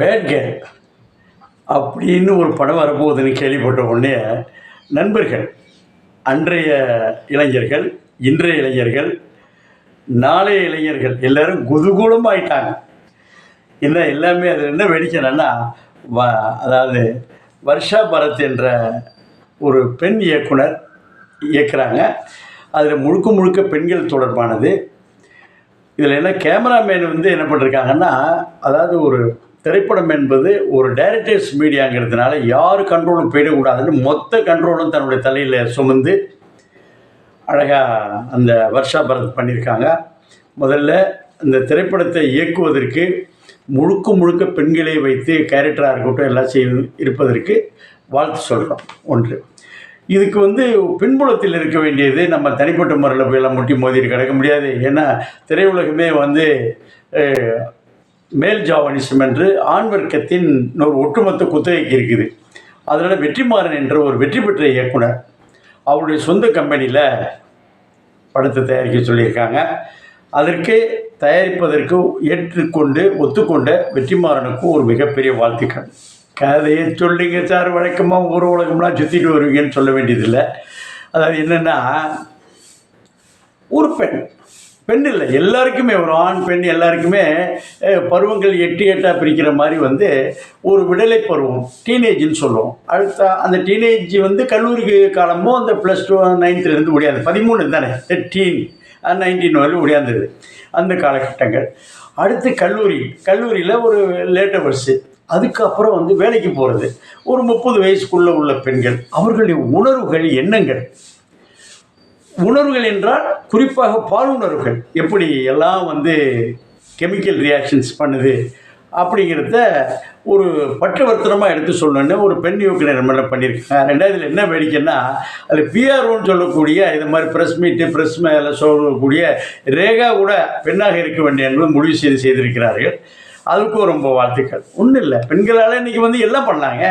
Bad girl அப்படின்னு ஒரு படம் வரப்போகுதுன்னு கேள்விப்பட்ட உடனே நண்பர்கள் அன்றைய இளைஞர்கள் இன்றைய இளைஞர்கள் நாளைய இளைஞர்கள் எல்லோரும் எல்லாரும் குதூகூலமாயிட்டாங்க. என்ன எல்லாமே அதில் என்ன வெடிக்கணும்னா வ அதாவது வர்ஷா பரத் என்ற ஒரு பெண் இயக்குனர் இயக்குறாங்க. அதில் முழுக்க முழுக்க பெண்கள் தொடர்பானது. இதில் என்ன கேமராமேன் வந்து என்ன பண்ணிருக்காங்கன்னா அதாவது ஒரு திரைப்படம் என்பது ஒரு டைரக்டர்ஸ் மீடியாங்கிறதுனால யார் கண்ட்ரோலும் போயிடக்கூடாதுன்னு மொத்த கண்ட்ரோலும் தன்னுடைய தலையில் சுமந்து அழகாக அந்த வர்ஷா பரத் பண்ணியிருக்காங்க. முதல்ல இந்த திரைப்படத்தை இயக்குவதற்கு முழுக்க முழுக்க பெண்களை வைத்து கேரக்டராக இருக்கட்டும் எல்லாம் செய் இருப்பதற்கு வாழ்த்து சொல்கிறோம் ஒன்று. இதுக்கு வந்து பின்புலத்தில் இருக்க வேண்டியது நம்ம தனிப்பட்ட முறையில் போய் எல்லாம் முட்டி மோதிட்டு கிடக்க முடியாது. ஏன்னா திரையுலகமே வந்து மேல் ஜாவனிசம் என்று ஆண் வர்க்கத்தின் ஒரு ஒட்டுமொத்த குத்தகைக்கு இருக்குது. அதனால் வெற்றிமாறன் என்ற ஒரு வெற்றி பெற்ற இயக்குனர் அவருடைய சொந்த கம்பெனியில் படத்தை தயாரிக்க சொல்லியிருக்காங்க. அதற்கு தயாரிப்பதற்கு ஏற்றுக்கொண்டு ஒத்துக்கொண்ட வெற்றிமாறனுக்கும் ஒரு மிகப்பெரிய வாழ்த்துக்கள். கதையை சொல்லிங்க சார் வழக்கமாக ஊர் உலகம்லாம் சுற்றிட்டு வருவீங்கன்னு சொல்ல வேண்டியதில்லை. அதாவது என்னென்னா ஒரு பெண் பெண் இல்லை எல்லாருக்குமே ஒரு ஆண் பெண் எல்லாருக்குமே பருவங்கள் எட்டு எட்டாக பிரிக்கிற மாதிரி வந்து ஒரு விடலை பருவம் டீனேஜ்னு சொல்லுவோம். அடுத்த அந்த டீனேஜ் வந்து கல்லூரி காலமும் அந்த ப்ளஸ் டூ நைன்த்துலேருந்து முடியாது பதிமூணு தானே டீன் நைன்டீன் வரையும் முடியாந்தது அந்த காலகட்டங்கள். அடுத்து கல்லூரி கல்லூரியில் ஒரு லேட்டவர்ஸு அதுக்கப்புறம் வந்து வேலைக்கு போகிறது ஒரு முப்பது வயசுக்குள்ளே உள்ள பெண்கள் அவர்களுடைய உணர்வுகள் எண்ணங்கள். உணர்வுகள் என்றால் குறிப்பாக பால் உணர்வுகள். எப்படி எல்லாம் வந்து கெமிக்கல் ரியாக்ஷன்ஸ் பண்ணுது அப்படிங்கிறத ஒரு பட்டவர்த்தனமாக எடுத்து சொல்லணுன்னு ஒரு பெண் இயக்குனர் மேலே பண்ணியிருக்காங்க. ரெண்டாவதுல என்ன வேடிக்கைன்னா அதில் பிஆர்ஓன்னு சொல்லக்கூடிய இது மாதிரி ப்ரெஸ் மீட்டு ப்ரெஸ் மேலே சொல்லக்கூடிய ரேகா கூட பெண்ணாக இருக்க வேண்டிய என்பது முடிவு செய்து செய்திருக்கிறார்கள். அதுக்கும் ரொம்ப வாழ்த்துக்கள். ஒன்றும் இல்லை. பெண்களால் இன்றைக்கி வந்து எல்லாம் பண்ணாங்க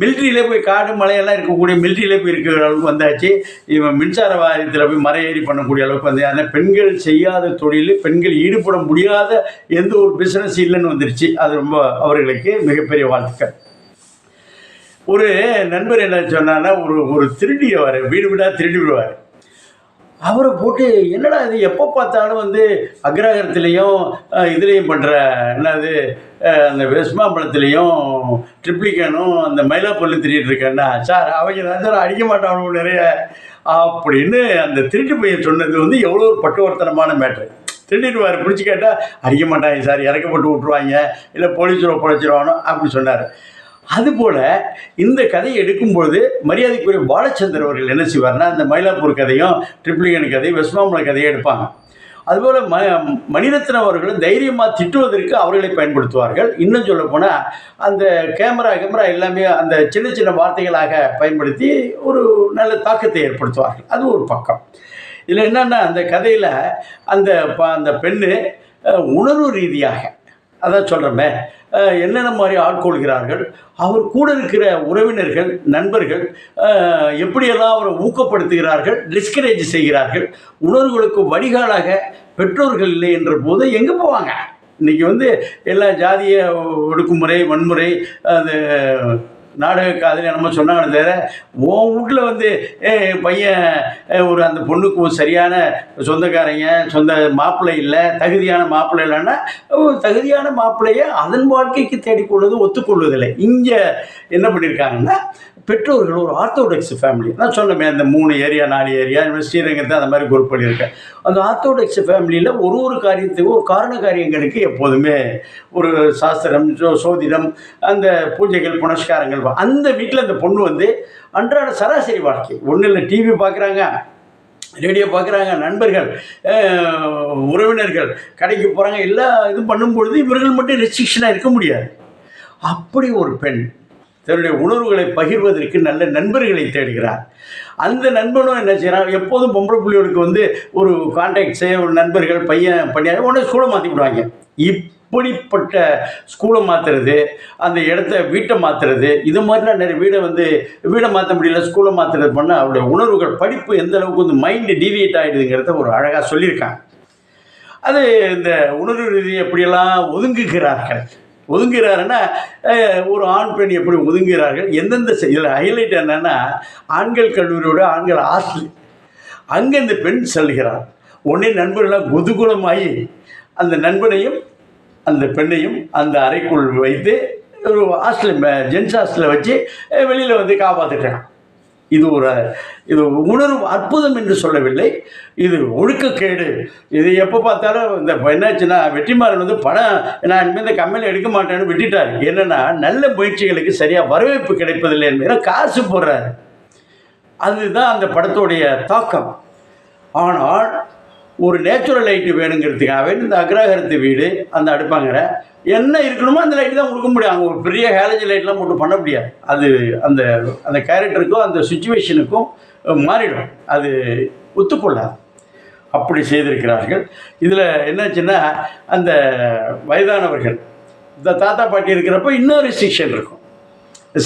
மிலிட்ரியிலே போய் காடு மலையெல்லாம் இருக்கக்கூடிய மிலிட்ரியிலே போய் இருக்கிற அளவுக்கு வந்தாச்சு. இவன் மின்சார வாரியத்தில் போய் மறையேறி பண்ணக்கூடிய அளவுக்கு வந்து ஆனால் பெண்கள் செய்யாத தொழில் பெண்கள் ஈடுபட முடியாத எந்த ஒரு பிஸ்னஸ் இல்லைன்னு வந்துருச்சு. அது ரொம்ப அவர்களுக்கு மிகப்பெரிய வாழ்த்துக்கள். ஒரு நண்பர் என்ன சொன்னான்னா ஒரு ஒரு திருடியவர் வீடு வீடாக திருடி விடுவார். அவரை போட்டு என்னடா இது எப்போ பார்த்தாலும் வந்து அக்ரஹரத்துலேயும் இதுலேயும் பண்ணுற என்னது அந்த வெஸ்மாம்பலத்துலேயும் ட்ரிப்ளிகனும் அந்த மயிலாப்பள்ளி திரிட்டு இருக்கேன்னா சார் அவங்க தான் சார் அடிக்க மாட்டாங்க நிறைய. அப்படின்னு அந்த திருட்டு பையன் சொன்னது வந்து எவ்வளோ ஒரு பட்டுவர்த்தனமான மேட்ரு திருடிடுவார் பிடிச்சி கேட்டால் அடிக்க மாட்டாங்க சார் இறக்கப்பட்டு விட்ருவாங்க இல்லை போலீஸில் பொழைச்சிருவானோ அப்படி சொன்னார். அதுபோல் இந்த கதையை எடுக்கும்பொழுது மரியாதைக்குரிய பாலச்சந்தர் அவர்கள் என்ன செய்வார்னா அந்த மயிலாப்பூர் கதையும் ட்ரிப்ளிகன் கதையும் வெஸ்மாமல கதையும் எடுப்பாங்க. அதுபோல் ம மணிரத்னம் அவர்களும் தைரியமாக திட்டுவதற்கு அவர்களை பயன்படுத்துவார்கள். இன்னும் சொல்ல போனால் அந்த கேமரா கேமரா எல்லாமே அந்த சின்ன சின்ன வார்த்தைகளாக பயன்படுத்தி ஒரு நல்ல தாக்கத்தை ஏற்படுத்துவார்கள். அது ஒரு பக்கம். இதில் என்னென்னா அந்த கதையில் அந்த ப- அந்த பெண்ணு உணர்வு ரீதியாக அதான் சொல்கிறோமே என்னென்ன மாதிரி ஆட்கொள்கிறார்கள் அவர் கூட இருக்கிற உறவினர்கள் நண்பர்கள் எப்படியெல்லாம் அவரை ஊக்கப்படுத்துகிறார்கள் டிஸ்கரேஜ் செய்கிறார்கள் உணர்வுகளுக்கு வடிகாலாக பெற்றோர்கள் இல்லை என்ற போது எங்கே போவாங்க? இன்றைக்கி வந்து எல்லா ஜாதிய ஒடுக்குமுறை வன்முறை அது நாடக காதல் என்னமோ சொன்னாங்களே தவிர உன் வீட்டில் வந்து ஏ பையன் ஒரு அந்த பொண்ணுக்கு ஒரு சரியான சொந்தக்காரங்க சொந்த மாப்பிள்ளை இல்லை தகுதியான மாப்பிள்ளை இல்லைன்னா தகுதியான மாப்பிள்ளையை அதன் வாழ்க்கைக்கு தேடிக்கொள்வது ஒத்துக்கொள்வதில்லை. இங்கே என்ன பண்ணியிருக்காங்கன்னா பெற்றோர்கள் ஒரு ஆர்த்தோடாக்ஸ் ஃபேமிலி நான் சொன்னமே அந்த மூணு ஏரியா நாலு ஏரியா ஸ்ரீரங்கத்தை அந்த மாதிரி குரூப் பண்ணியிருக்கேன். அந்த ஆர்த்தோடாக்ஸ் ஃபேமிலியில் ஒரு ஒரு காரியத்துக்கும் ஒரு காரண காரியங்களுக்கு எப்போதுமே ஒரு சாஸ்திரம் சோ சோதிடம் அந்த பூஜைகள் புனஸ்காரங்கள் அந்த வீட்டில் அந்த பொண்ணு வந்து அன்றாட சராசரி வாழ்க்கை. ஒன்றும் இல்லை டிவி பார்க்குறாங்க ரேடியோ பார்க்குறாங்க நண்பர்கள் உறவினர்கள் கடைக்கு போகிறாங்க எல்லா இதுவும் பண்ணும்பொழுது இவர்கள் மட்டும் ரெஸ்ட்ரிக்ஷனாக இருக்க முடியாது. அப்படி ஒரு பெண் தன்னுடைய உணர்வுகளை பகிர்வதற்கு நல்ல நண்பர்களை தேடுகிறார். அந்த நண்பனும் என்ன செய்கிறான் எப்போதும் பொம்பளை புள்ளிகளுக்கு வந்து ஒரு கான்டாக்ட்ஸு ஒரு நண்பர்கள் பையன் பண்ணியா உடனே ஸ்கூலை மாற்றி விடுவாங்க. இப்படிப்பட்ட ஸ்கூலை மாற்றுறது அந்த இடத்த வீட்டை மாற்றுறது இது மாதிரிலாம் நிறைய வீடை வந்து வீடை மாற்ற முடியல ஸ்கூலை மாற்றுறது பண்ணால் அவருடைய உணர்வுகள் படிப்பு எந்த அளவுக்கு வந்து மைண்டு டிவியேட் ஆகிடுதுங்கிறத ஒரு அழகாக சொல்லியிருக்காங்க. அது இந்த உணர்வு ரீதி எப்படியெல்லாம் ஒதுங்குகிறார்கள்? ஒதுங்குகிறாருன்னா ஒரு ஆண் பெண் எப்படி ஒதுங்குகிறார்கள்? எந்தெந்த இதில் ஹைலைட் என்னன்னா ஆண்கள் கல்லூரியோட ஆண்கள் ஹாஸ்டல் அங்கே இந்த பெண் செல்கிறார். உடனே நண்பர்களாக குதுகுலமாகி அந்த நண்பனையும் அந்த பெண்ணையும் அந்த அறைக்குள் வைத்து ஒரு ஹாஸ்டல் ஜென்ஸ் ஹாஸ்டலில் வச்சு வெளியில் வந்து காப்பாற்றிட்டான் இது ஒரு இது உணர்வு அற்புதம் என்று சொல்லவில்லை. இது ஒழுக்கக்கேடு. இது எப்போ பார்த்தாலும் இந்த என்னாச்சுன்னா வெற்றிமாறன் வந்து படம் நான் இனிமேல் இந்த கம்மியில் எடுக்க மாட்டேன்னு விட்டுட்டார். என்னென்னா நல்ல முயற்சிகளுக்கு சரியாக வரவேற்பு கிடைப்பதில்லை என்பதை காசு போடுறாரு. அதுதான் அந்த படத்துடைய தாக்கம். ஆனால் ஒரு நேச்சுரல் லைட்டு வேணுங்கிறதுக்காகவே இந்த அக்ரஹாரத்து வீடு அந்த அடுப்பாங்கிற என்ன இருக்கணுமோ அந்த லைட்டு தான் கொடுக்க முடியும். அங்கே ஒரு பெரிய ஹேலஜ் லைட்லாம் போட்டு பண்ண முடியாது. அது அந்த அந்த கேரக்டருக்கும் அந்த சுச்சுவேஷனுக்கும் மாறிடும். அது ஒத்துக்கொள்ளாது. அப்படி செய்திருக்கிறார்கள். இதில் என்னாச்சுன்னா அந்த வயதானவர்கள் இந்த தாத்தா பாட்டி இருக்கிறப்ப இன்னொரு ரெஸ்ட்ரிக்ஷன் இருக்கும்.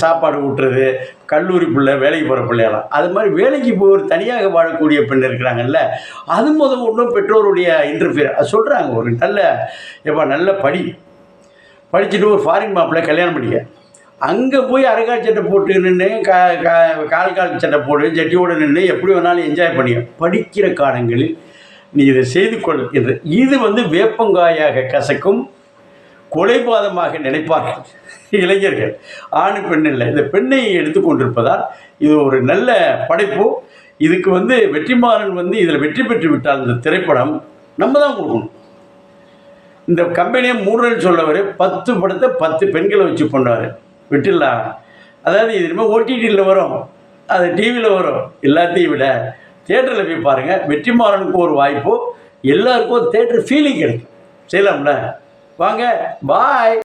சாப்பாடு ஊட்டுறது கல்லூரி பிள்ளை வேலைக்கு போகிற பிள்ளையெல்லாம். அது மாதிரி வேலைக்கு போய் தனியாக வாழக்கூடிய பெண் இருக்கிறாங்கல்ல அது முதல் ஒன்றும் பெற்றோருடைய இன்டர்ஃபியர் அது சொல்கிறாங்க ஒரு நல்ல எப்போ நல்ல படி. படிச்சுட்டு ஒரு ஃபாரின் மாப்பிள்ளை கல்யாணம் பண்ணிக்க. அங்கே போய் அரைக்கால் சட்டை போட்டு நின்று கா கா கால் கால் சட்டை போட்டு ஜட்டியோடு நின்று எப்படி வேணாலும் என்ஜாய் பண்ணிக்க. படிக்கிற காலங்களில் நீ இதை செய்து கொள் என்று. இது வந்து வேப்பங்காயாக கசக்கும் கொலைபாதமாக நினைப்பார்கள் இளைஞர்கள். ஆண் பெண் இல்லை. இந்த பெண்ணை எடுத்துக்கொண்டிருப்பதால் இது ஒரு நல்ல படைப்பு. இதுக்கு வந்து வெற்றிமாறன் வந்து இதில் வெற்றி பெற்று விட்டால் இந்த திரைப்படம். நம்ம தான் கொடுக்கணும். இந்த கம்பெனியை மூடுறேன்னு சொல்லவர் பத்து படத்தை பத்து பெண்களை வச்சு கொண்டாரு விட்டுடலாம். அதாவது இது இனிமேல் ஓடிடியில் வரும். அது டிவியில் வரும். எல்லாத்தையும் விட தேட்டரில் போய் பாருங்கள் வெற்றிமாறனுக்கு ஒரு வாய்ப்பு. எல்லாருக்கும் தேட்டர் ஃபீலிங் கிடைக்கும். செய்யலாம்ல? வாங்க பாய்